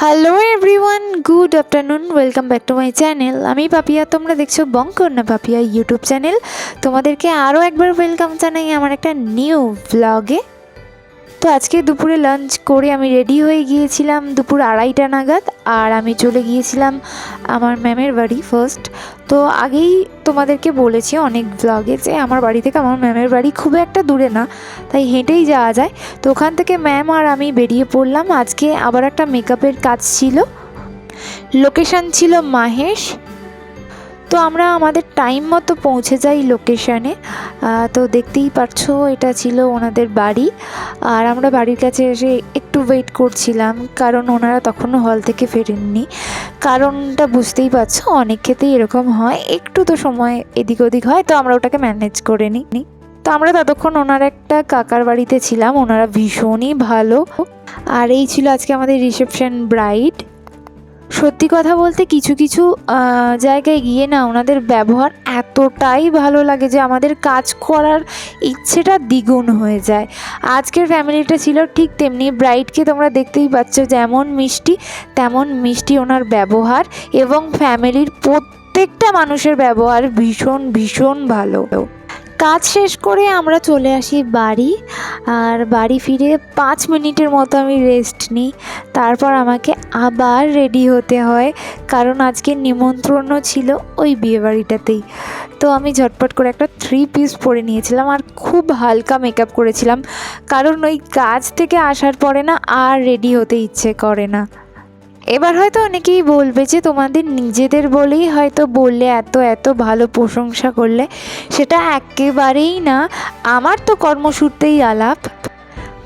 Hello everyone good afternoon welcome back to my channel আমি পাপিয়া, তোমরা দেখছ বঙ্কন্যা পাপিয়া ইউটিউব চ্যানেল তোমাদেরকে আরও একবার ওয়েলকাম জানাই আমার একটা নিউ ব্লগে তো আজকে দুপুরে লাঞ্চ করে আমি রেডি হয়ে গিয়েছিলাম দুপুর আড়াইটা নাগাদ আর আমি চলে গিয়েছিলাম আমার ম্যামের বাড়ি ফার্স্ট তো আগেই তোমাদেরকে বলেছি অনেক ব্লগে যে আমার বাড়ি থেকে আমার ম্যামের বাড়ি খুব একটা দূরে না, তাই হেঁটেই যাওয়া যায়। তো ওখান থেকে ম্যাম আর আমি বেরিয়ে পড়লাম। আজকে আবার একটা মেকআপের কাজ ছিল। লোকেশান ছিল মাহেশ। তো আমরা আমাদের টাইম মতো পৌঁছে যাই লোকেশানে তো দেখতেই পারছ, এটা ছিল ওনাদের বাড়ি। আর আমরা বাড়ির কাছে এসে একটু ওয়েট করছিলাম, কারণ ওনারা তখনও হল থেকে ফেরেননি। কারণটা বুঝতেই পারছ, অনেক ক্ষেত্রেই এরকম হয়। একটু তো সময় এদিক ওদিক হয়, তো আমরা ওটাকে ম্যানেজ করে নিই তো আমরা ততক্ষণ ওনার একটা কাকার বাড়িতে ছিলাম, ওনারা ভীষণই ভালো। আর এই ছিল আজকে আমাদের রিসেপশন ব্রাইড সত্যি কথা বলতে কিছু কিছু জায়গায় গিয়ে না ওনাদের ব্যবহার এতটাই ভালো লাগে যে আমাদের কাজ করার ইচ্ছেটা দ্বিগুণ হয়ে যায়। আজকের ফ্যামিলিটা ছিল ঠিক তেমনি ব্রাইডকে তোমরা দেখতেই পাচ্ছ যেমন মিষ্টি, তেমন মিষ্টি ওনার ব্যবহার এবং ফ্যামিলির প্রত্যেকটা মানুষের ব্যবহার ভীষণ ভীষণ ভালো। কাজ শেষ করে আমরা চলে আসি বাড়ি, আর বাড়ি ফিরে পাঁচ মিনিটের মতো আমি রেস্ট নিই। তারপর আমাকে আবার রেডি হতে হয়, কারণ আজকে নিমন্ত্রণও ছিল ওই বিয়েবাড়িটাতেই। তো আমি ঝটপট করে একটা থ্রি পিস পরে নিয়েছিলাম, আর খুব হালকা মেকআপ করেছিলাম, কারণ ওই কাজ থেকে আসার পরে না আর রেডি হতে ইচ্ছে করে না। এবার হয়তো অনেকেই বলবে যে তোমাদের নিজেদের বলেই হয়তো বললে এত এত ভালো প্রশংসা করলে। সেটা একেবারেই না। আমার তো কর্মসূত্রেই আলাপ।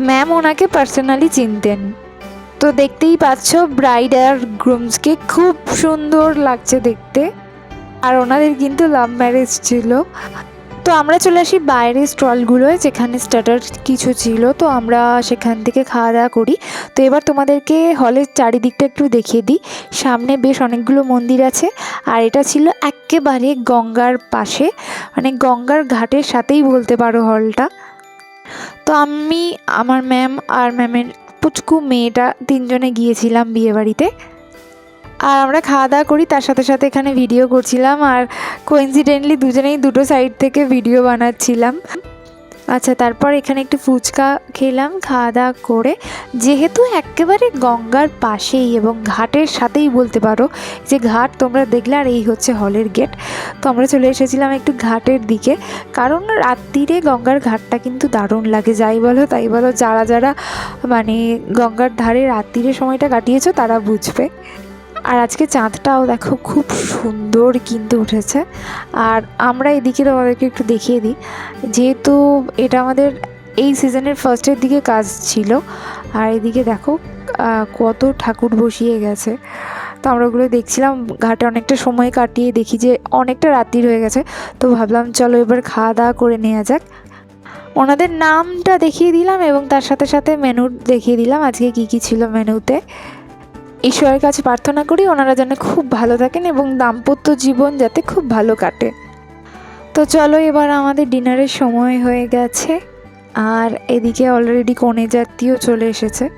ম্যাম ওনাকে পার্সোনালি চিনতেন। তো দেখতেই পাচ্ছ ব্রাইড আর গ্রুমসকে খুব সুন্দর লাগছে দেখতে। আর ওনাদের কিন্তু লাভ ম্যারেজ ছিল। তো আমরা চলে আসি বাইরের স্টলগুলোয় যেখানে স্টার্টার কিছু ছিল। তো আমরা সেখান থেকে খাওয়া দাওয়া করি। তো এবার তোমাদেরকে হলের চারিদিকটা একটু দেখিয়ে দিই। সামনে বেশ অনেকগুলো মন্দির আছে। আর এটা ছিল একেবারে গঙ্গার পাশে। মানে গঙ্গার ঘাটের সাথেই বলতে পারো হলটা। তো আমি, আমার ম্যাম আর ম্যামের পুচকু মেয়েটা তিনজনে গিয়েছিলাম বিয়েবাড়িতে। আর আমরা খাওয়া দাওয়া করি, তার সাথে সাথে এখানে ভিডিও করছিলাম আর কোইন্সিডেন্টলি দুজনেই দুটো সাইড থেকে ভিডিও বানাচ্ছিলাম। আচ্ছা তারপর এখানে একটু ফুচকা খেলাম, খাওয়া দাওয়া করে। যেহেতু একেবারে গঙ্গার পাশেই এবং ঘাটের সাথেই বলতে পারো যে ঘাট তোমরা দেখলে, আর এই হচ্ছে হলের গেট তো আমরা চলে এসেছিলাম একটু ঘাটের দিকে, কারণ রাত্রিরে গঙ্গার ঘাটটা কিন্তু দারুণ লাগে, যাই বলো তাই বলো, যারা যারা মানে গঙ্গার ধারে রাত্রিরে সময়টা কাটিয়েছো, তারা বুঝবে। আর আজকে চাঁদটাও দেখো খুব সুন্দর কিন্তু উঠেছে। আর আমরা এদিকে তোমাদেরকে একটু দেখিয়ে দিই, যেহেতু এটা আমাদের এই সিজনের ফার্স্টের দিকে কাজ ছিল, আর এদিকে দেখো কত ঠাকুর বসিয়ে গেছে। তো আমরা ওগুলো দেখছিলাম, ঘাটে অনেকটা সময় কাটিয়ে দেখি যে অনেকটা রাত্রির হয়ে গেছে। তো ভাবলাম চলো এবার খাওয়া দাওয়া করে নেওয়া যাক। ওনাদের নামটা দেখিয়ে দিলাম এবং তার সাথে সাথে মেনু দেখিয়ে দিলাম, আজকে কী কী ছিল মেনুতে ঈশ্বরের কাছে প্রার্থনা করি ওনারা যেন খুব ভালো থাকেন এবং দাম্পত্য জীবন যাতে খুব ভালো কাটে। তো চলো এবার আমাদের ডিনারের সময় হয়ে গেছে। আর এদিকে অলরেডি কনে জাতীয় চলে এসেছে।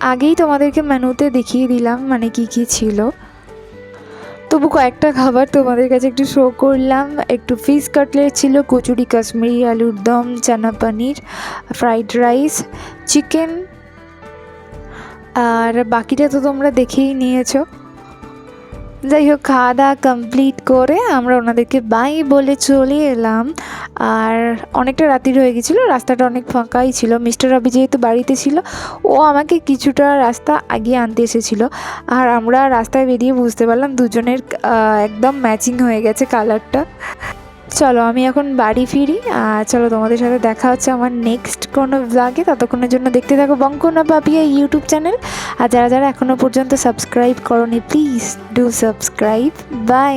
আগেই তোমাদেরকে মেনুতে দেখিয়ে দিলাম মানে কি কি ছিল। তবু কয়েকটা খাবার তোমাদের কাছে একটু শো করলাম। একটু ফিশ কাটলেট ছিল, কচুরি কাশ্মীরি আলুর দম, chana paneer fried rice chicken আর বাকিটা তো তোমরা দেখেই নিয়েছো। যাই হোক খাওয়া দাওয়া কমপ্লিট করে আমরা ওনাদেরকে বাই বলে চলে এলাম। আর অনেকটা রাত্রির হয়ে গেছিল, রাস্তাটা অনেক ফাঁকাই ছিল। মিস্টার রবি যেহেতু বাড়িতে ছিল, ও আমাকে কিছুটা রাস্তা আগিয়ে আনতে এসেছিল। আর আমরা রাস্তায় বেরিয়ে বুঝতে পারলাম দুজনের একদম ম্যাচিং হয়ে গেছে কালারটা চলো, আমি এখন বাড়ি ফিরি, আর চলো তোমাদের সাথে দেখা হচ্ছে আমার নেক্সট কোনো ব্লগে ততক্ষণের জন্য দেখতে থাকো বঙ্কনা পাপিয়া ইউটিউব চ্যানেল আর যারা যারা এখনও পর্যন্ত সাবস্ক্রাইব করনি প্লিজ ডু সাবস্ক্রাইব বাই